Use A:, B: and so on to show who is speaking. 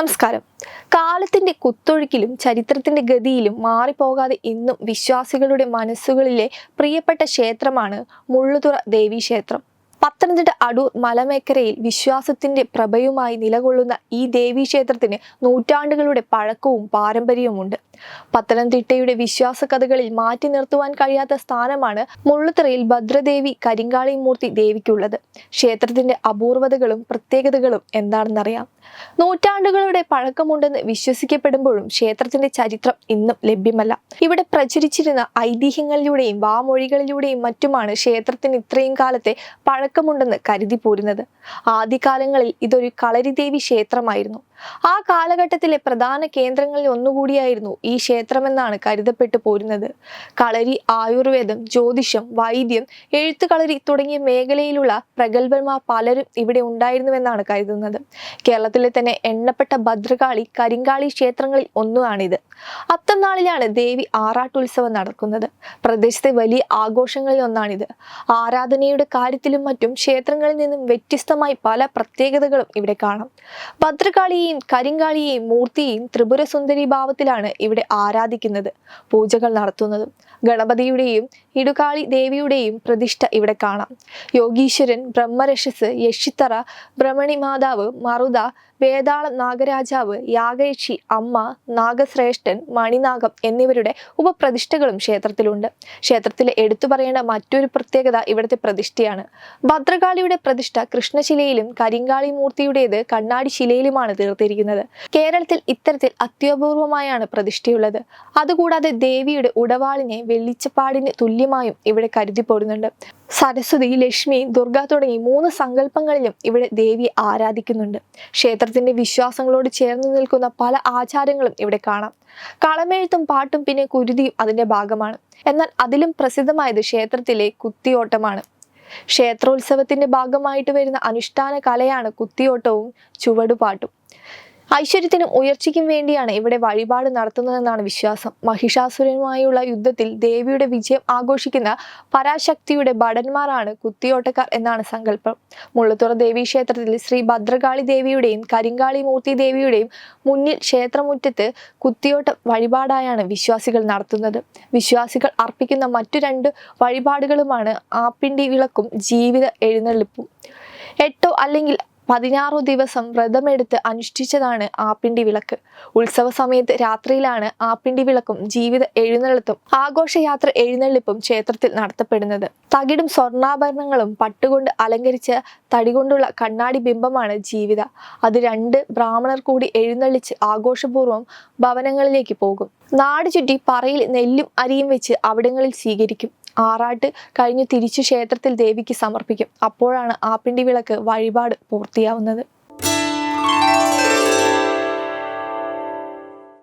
A: നമസ്കാരം. കാലത്തിന്റെ കുത്തൊഴുക്കിലും ചരിത്രത്തിന്റെ ഗതിയിലും മാറിപ്പോകാതെ ഇന്നും വിശ്വാസികളുടെ മനസ്സുകളിലെ പ്രിയപ്പെട്ട ക്ഷേത്രമാണ് മുള്ളുതുറ ദേവീക്ഷേത്രം പത്തനംതിട്ട അടൂർ മലമേക്കരയിൽ വിശ്വാസത്തിന്റെ പ്രഭയുമായി നിലകൊള്ളുന്ന ഈ ദേവീക്ഷേത്രത്തിന് നൂറ്റാണ്ടുകളുടെ പഴക്കവും പാരമ്പര്യവുമുണ്ട്. പത്തനംതിട്ടയുടെ വിശ്വാസ കഥകളിൽ മാറ്റി നിർത്തുവാൻ കഴിയാത്ത സ്ഥാനമാണ് മുള്ളുത്തറയിൽ ഭദ്രദേവി കരിങ്കാളി മൂർത്തി ദേവിക്കുള്ളത്. ക്ഷേത്രത്തിന്റെ അപൂർവതകളും പ്രത്യേകതകളും എന്താണെന്നറിയാം. നൂറ്റാണ്ടുകളുടെ പഴക്കമുണ്ടെന്ന് വിശ്വസിക്കപ്പെടുമ്പോഴും ക്ഷേത്രത്തിന്റെ ചരിത്രം ഇന്നും ലഭ്യമല്ല. ഇവിടെ പ്രചരിച്ചിരുന്ന ഐതിഹ്യങ്ങളിലൂടെയും വാമൊഴികളിലൂടെയും മറ്റുമാണ് ക്ഷേത്രത്തിന് ഇത്രയും കാലത്തെ പഴക്കമുണ്ടെന്ന് കരുതി പോരുന്നത്. ആദ്യകാലങ്ങളിൽ ഇതൊരു കളരിദേവി ക്ഷേത്രമായിരുന്നു. ആ കാലഘട്ടത്തിലെ പ്രധാന കേന്ദ്രങ്ങളിൽ ഒന്നുകൂടിയായിരുന്നു ഈ ക്ഷേത്രമെന്നാണ് കരുതപ്പെട്ടു പോരുന്നത്. കളരി ആയുർവേദം ജ്യോതിഷം വൈദ്യം എഴുത്തുകളരി തുടങ്ങിയ മേഖലയിലുള്ള പ്രഗത്ഭന്മാർ പലരും ഇവിടെ ഉണ്ടായിരുന്നുവെന്നാണ് കരുതുന്നത്. കേരളത്തിലെ തന്നെ എണ്ണപ്പെട്ട ഭദ്രകാളി കരിങ്കാളി ക്ഷേത്രങ്ങളിൽ ഒന്നുമാണിത് അത്തനാളിലാണ് ദേവി ആറാട്ടുത്സവം നടക്കുന്നത്. പ്രദേശത്തെ വലിയ ആഘോഷങ്ങളിൽ ഒന്നാണിത്. ആരാധനയുടെ കാര്യത്തിലും മറ്റും ക്ഷേത്രങ്ങളിൽ നിന്നും വ്യത്യസ്തമായി പല പ്രത്യേകതകളും ഇവിടെ കാണാം. ഭദ്രകാളിയെയും കരിങ്കാളിയെയും മൂർത്തിയെയും ത്രിപുര സുന്ദരി ഭാവത്തിലാണ് ഇവിടെ ആരാധിക്കുന്നത് പൂജകൾ നടത്തുന്നതും. ഗണപതിയുടെയും ഇടുകാളി ദേവിയുടെയും പ്രതിഷ്ഠ ഇവിടെ കാണാം. യോഗീശ്വരൻ ബ്രഹ്മരക്ഷസ് യക്ഷിത്തറ ബ്രഹ്മണി മാതാവ് മറുത വേതാളം നാഗരാജാവ് യാഗേഷി അമ്മ നാഗശ്രേഷ്ഠൻ മണിനാഗം എന്നിവരുടെ ഉപപ്രതിഷ്ഠകളും ക്ഷേത്രത്തിലുണ്ട്. ക്ഷേത്രത്തിലെ എടുത്തു പറയേണ്ട മറ്റൊരു പ്രത്യേകത ഇവിടുത്തെ പ്രതിഷ്ഠയാണ്. ഭദ്രകാളിയുടെ പ്രതിഷ്ഠ കൃഷ്ണശിലയിലും കരിങ്കാളി മൂർത്തിയുടേത് കണ്ണാടി ശിലയിലുമാണ് തീർത്തിരിക്കുന്നത്. കേരളത്തിൽ ഇത്തരത്തിൽ അത്യപൂർവമായാണ് പ്രതിഷ്ഠയുള്ളത്. അതുകൂടാതെ ദേവിയുടെ ഉടവാളിനെ വെള്ളിച്ചപ്പാടിന് തുല്യമായും ഇവിടെ കരുതി പോരുന്നുണ്ട് സരസ്വതി ലക്ഷ്മി ദുർഗ തുടങ്ങി മൂന്ന് സങ്കല്പങ്ങളിലും ഇവിടെ ദേവി ആരാധിക്കുന്നുണ്ട്. ക്ഷേത്രത്തിന്റെ വിശ്വാസങ്ങളോട് ചേർന്ന് നിൽക്കുന്ന പല ആചാരങ്ങളും ഇവിടെ കാണാം. കളമെഴുത്തും പാട്ടും പിന്നെ കുരുതിയും അതിന്റെ ഭാഗമാണ്. എന്നാൽ അതിലും പ്രസിദ്ധമായത് ക്ഷേത്രത്തിലെ കുത്തിയോട്ടമാണ്. ക്ഷേത്രോത്സവത്തിന്റെ ഭാഗമായിട്ട് വരുന്ന അനുഷ്ഠാന കലയാണ് കുത്തിയോട്ടവും ചുവടുപാട്ടും. ഐശ്വര്യത്തിനും ഉയർച്ചയ്ക്കും വേണ്ടിയാണ് ഇവിടെ വഴിപാട് നടത്തുന്നതെന്നാണ് വിശ്വാസം. മഹിഷാസുരനുമായുള്ള യുദ്ധത്തിൽ ദേവിയുടെ വിജയം ആഘോഷിക്കുന്ന പരാശക്തിയുടെ ഭടന്മാരാണ് കുത്തിയോട്ടക്കാർ എന്നാണ് സങ്കല്പം. മുള്ളത്തുറ ദേവീ ക്ഷേത്രത്തിൽ ശ്രീ ഭദ്രകാളി ദേവിയുടെയും കരിങ്കാളി മൂർത്തി ദേവിയുടെയും മുന്നിൽ ക്ഷേത്രമുറ്റത്ത് കുത്തിയോട്ട വഴിപാടായാണ് വിശ്വാസികൾ നടത്തുന്നത്. വിശ്വാസികൾ അർപ്പിക്കുന്ന മറ്റു രണ്ട് വഴിപാടുകളുമാണ് ആപ്പിണ്ടി വിളക്കും ജീവിത എഴുന്നള്ളിപ്പും. എട്ടോ അല്ലെങ്കിൽ പതിനാറോ ദിവസം വ്രതമെടുത്ത് അനുഷ്ഠിച്ചതാണ് ആപ്പിണ്ടി വിളക്ക്. ഉത്സവ സമയത്ത് രാത്രിയിലാണ് ആപ്പിണ്ടി വിളക്കും ജീവിത എഴുന്നള്ളത്തും ആഘോഷയാത്ര എഴുന്നള്ളിപ്പും ക്ഷേത്രത്തിൽ നടത്തപ്പെടുന്നത്. തകിടും സ്വർണാഭരണങ്ങളും പട്ടുകൊണ്ട് അലങ്കരിച്ച തടികൊണ്ടുള്ള കണ്ണാടി ബിംബമാണ് ജീവിത. അത് രണ്ട് ബ്രാഹ്മണർ കൂടി എഴുന്നള്ളിച്ച് ആഘോഷപൂർവം ഭവനങ്ങളിലേക്ക് പോകും. നാട് ചുറ്റി പറയിൽ നെല്ലും അരിയും വെച്ച് അവിടങ്ങളിൽ സ്വീകരിക്കും. ആറാട്ട് കഴിഞ്ഞ് തിരിച്ചു ക്ഷേത്രത്തിൽ ദേവിക്ക് സമർപ്പിക്കും. അപ്പോഴാണ് ആപ്പിണ്ടി വിളക്ക് വഴിപാട് പൂർത്തിയാവുന്നത്.